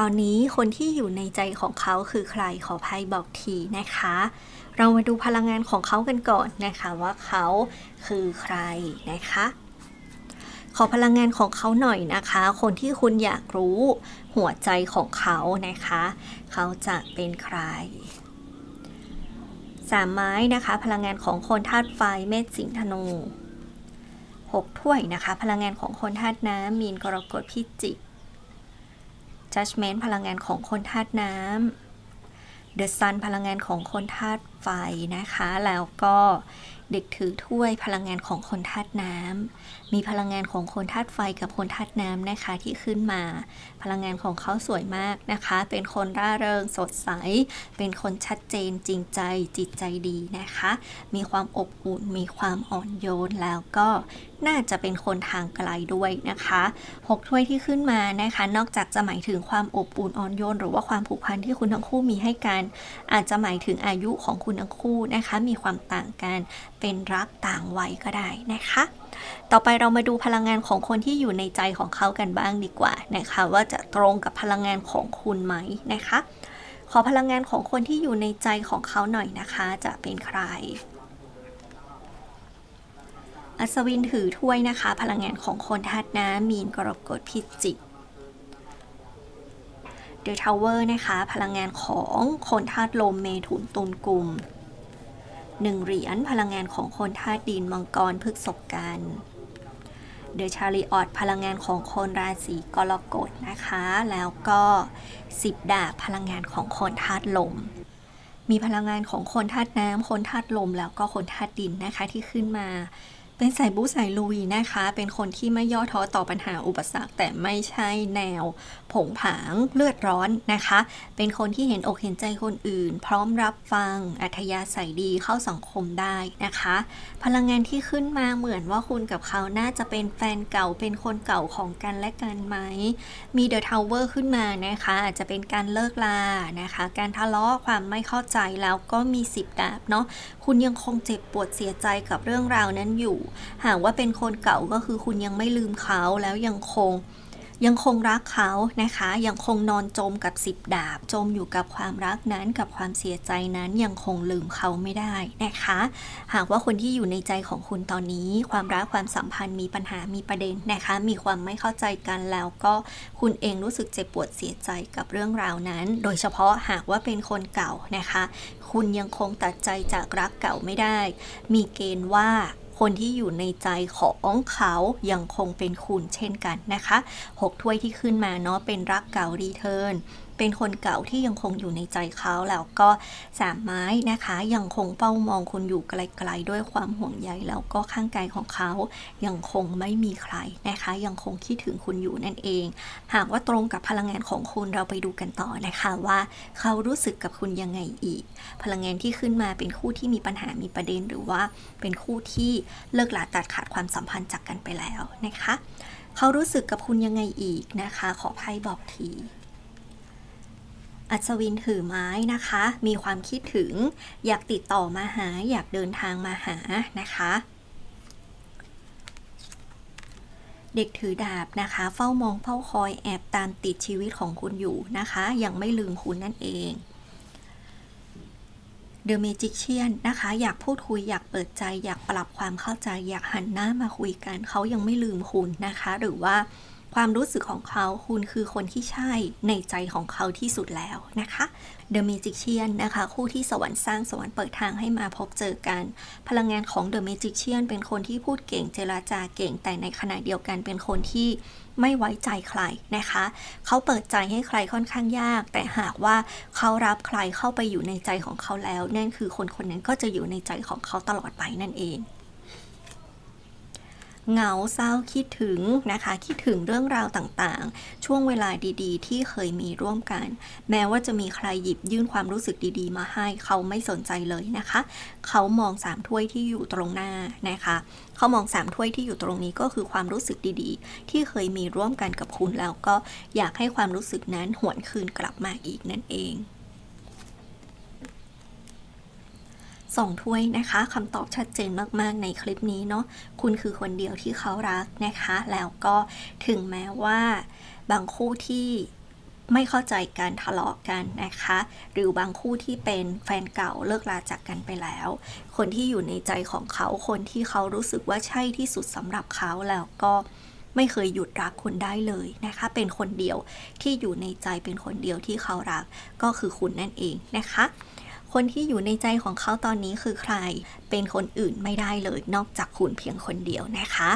ตอนนี้คนที่อยู่ในใจของเขาคือใครขอไพ่บอกทีนะคะ เรามาดูพลังงานของเขากันก่อนนะคะว่าเขาคือใครนะคะ ขอพลังงานของเขาหน่อยนะคะ คนที่คุณอยากรู้หัวใจของเขานะคะ เขาจะเป็นใครสามไม้นะคะ พลังงานของคนธาตุไฟเมษสิงธนูหกถ้วยนะคะ พลังงานของคนธาตุน้ำมีนกรกฎพิจิก judgment พลังงานของคนธาตุน้ำ the sun พลังงานของคนธาตุไฟนะคะ แล้วก็เด็กถือถ้วยพลังงานของคนธาตุน้ำมีพลังงานของคนธาตุไฟกับคนธาตุน้ำนะคะที่ขึ้นมา พลังงานของเขาสวยมากนะคะ เป็นคนร่าเริงสดใส เป็นคนชัดเจนจริงใจจิตใจดีนะคะ มีความอบอุ่นมีความอ่อนโยนแล้วก็น่าจะเป็นคนทางไกลด้วยนะคะหกถ้วยที่ขึ้นมานะคะ นอกจากจะหมายถึงความอบอุ่นอ่อนโยน หรือว่าความผูกพันที่คุณทั้งคู่มีให้กัน อาจจะหมายถึงอายุของคุณทั้งคู่นะคะ มีความต่างกันเป็นรักต่างวัยก็ได้นะคะ ต่อไปเรามาดูพลังงานของคนที่อยู่ในใจของเขากันบ้างดีกว่านะคะ ว่าจะตรงกับพลังงานของคุณไหมนะคะ ขอพลังงานของคนที่อยู่ในใจของเขาหน่อยนะคะ จะเป็นใคร อัศวินถือถ้วยนะคะ พลังงานของคนธาตุน้ำมีนกรกฎพิจิกเดอะทาวเวอร์นะคะ พลังงานของคนธาตุลมเมถุนตุลกลุ่ม หนึ่งเหรียญพลังงานของคนธาตุดินมังกรพฤกษบกันเดอะชาริออตพลังงานของคนราศีกรกฎนะคะ แล้วก็สิบดาบพลังงานของคนธาตุลม มีพลังงานของคนธาตุน้ำคนธาตุลม แล้วก็คนธาตุดินนะคะที่ขึ้นมา เป็นสายบู๊สายลุยนะคะ เป็นคนที่ไม่ย่อท้อต่อปัญหาอุปสรรค แต่ไม่ใช่แนว ผงผางเลือดร้อนนะคะ เป็นคนที่เห็นอกเห็นใจคนอื่น พร้อมรับฟัง อัธยาศัยดีเข้าสังคมได้นะคะ พลังงานที่ขึ้นมาเหมือนว่าคุณกับเขาน่าจะเป็นแฟนเก่าเป็นคนเก่าของกันและกันไหม มีเดอะทาวเวอร์ขึ้นมานะคะ อาจจะเป็นการเลิกลานะคะ การทะเลาะความไม่เข้าใจแล้วก็มีสิบดาบเนาะคุณยังคงเจ็บปวดเสียใจกับเรื่องราวนั้นอยู่หากว่าเป็นคนเก่าก็คือคุณยังไม่ลืมเขาแล้วยังคงยังคงรักเขานะคะ ยังคงนอนจมกับสิบดาบ จมอยู่กับความรักนั้นกับความเสียใจนั้นยังคงลืมเขาไม่ได้นะคะ หากว่าคนที่อยู่ในใจของคุณตอนนี้ ความรักความสัมพันธ์มีปัญหามีประเด็นนะคะ มีความไม่เข้าใจกันแล้วก็คุณเองรู้สึกเจ็บปวดเสียใจกับเรื่องราวนั้น โดยเฉพาะหากว่าเป็นคนเก่านะคะ คุณยังคงตัดใจจากรักเก่าไม่ได้ มีเกณฑ์ว่า คนที่อยู่ในใจของเขายังคงเป็นคุณเช่นกันนะคะหกถ้วยที่ขึ้นมาเนาะเป็นรักเก่ารีเทิร์น เป็นคนเก่าที่ยังคงอยู่ในใจเขาแล้วก็สามไม้นะคะ ยังคงเป้ามองคุณอยู่ไกลๆด้วยความห่วงใยแล้วก็ข้างกายของเขายังคงไม่มีใครนะคะ ยังคงคิดถึงคุณอยู่นั่นเอง หากว่าตรงกับพลังงานของคุณเราไปดูกันต่อนะคะว่าเขารู้สึกกับคุณยังไงอีก พลังงานที่ขึ้นมาเป็นคู่ที่มีปัญหามีประเด็น หรือว่าเป็นคู่ที่เลิกลาตัดขาดความสัมพันธ์จากกันไปแล้วนะคะ เขารู้สึกกับคุณยังไงอีกนะคะ ขอไพ่บอกที อัศวินถือไม้นะคะ มีความคิดถึง อยากติดต่อมาหา อยากเดินทางมาหานะคะ เด็กถือดาบนะคะ เฝ้ามองเฝ้าคอยแอบตามติดชีวิตของคุณอยู่นะคะ ยังไม่ลืมคุณนั่นเอง The Magician นะคะ อยากพูดคุยอยากเปิดใจ อยากปรับความเข้าใจ อยากหันหน้ามาคุยกัน เขายังไม่ลืมคุณนะคะ หรือว่า ความรู้สึกของเขาคุณคือคนที่ใช่ในใจของเขาที่สุดแล้วนะคะ The Magician นะคะ คู่ที่สวรรค์สร้างสวรรค์เปิดทางให้มาพบเจอกัน พลังงานของ The Magician เป็นคนที่พูดเก่งเจรจาเก่ง แต่ในขณะเดียวกันเป็นคนที่ไม่ไว้ใจใครนะคะ เขาเปิดใจให้ใครค่อนข้างยาก แต่หากว่าเขารับใครเข้าไปอยู่ในใจของเขาแล้ว นั่นคือคนคนนั้นก็จะอยู่ในใจของเขาตลอดไปนั่นเอง เหงาเศร้าคิดถึงนะคะ คิดถึงเรื่องราวต่างๆ ช่วงเวลาดีๆ ที่เคยมีร่วมกัน แม้ว่าจะมีใครหยิบยื่นความรู้สึกดีๆ มาให้เขาไม่สนใจเลยนะคะ เขามองสามถ้วยที่อยู่ตรงหน้านะคะ เขามองสามถ้วยที่อยู่ตรงนี้ก็คือความรู้สึกดีๆ ที่เคยมีร่วมกันกับคุณแล้วก็อยากให้ความรู้สึกนั้นหวนคืนกลับมาอีกนั่นเอง สองถ้วยนะคะคำตอบชัดเจนมากๆ ในคลิปนี้เนาะคุณคือคนเดียวที่เขารักนะคะ แล้วก็ถึงแม้ว่า บางคู่ที่ไม่เข้าใจกันทะเลาะกันนะคะ หรือบางคู่ที่เป็นแฟนเก่าเลิกลาจากกันไปแล้ว คนที่อยู่ในใจของเขาคนที่เขารู้สึกว่าใช่ที่สุดสำหรับเขาแล้วก็ไม่เคยหยุดรักคุณได้เลยนะคะ เป็นคนเดียวที่อยู่ในใจเป็นคนเดียวที่เขารักก็คือคุณนั่นเองนะคะ คนที่อยู่ในใจของเขาตอนนี้คือใคร เป็นคนอื่นไม่ได้เลยนอกจากคุณเพียงคนเดียวนะคะ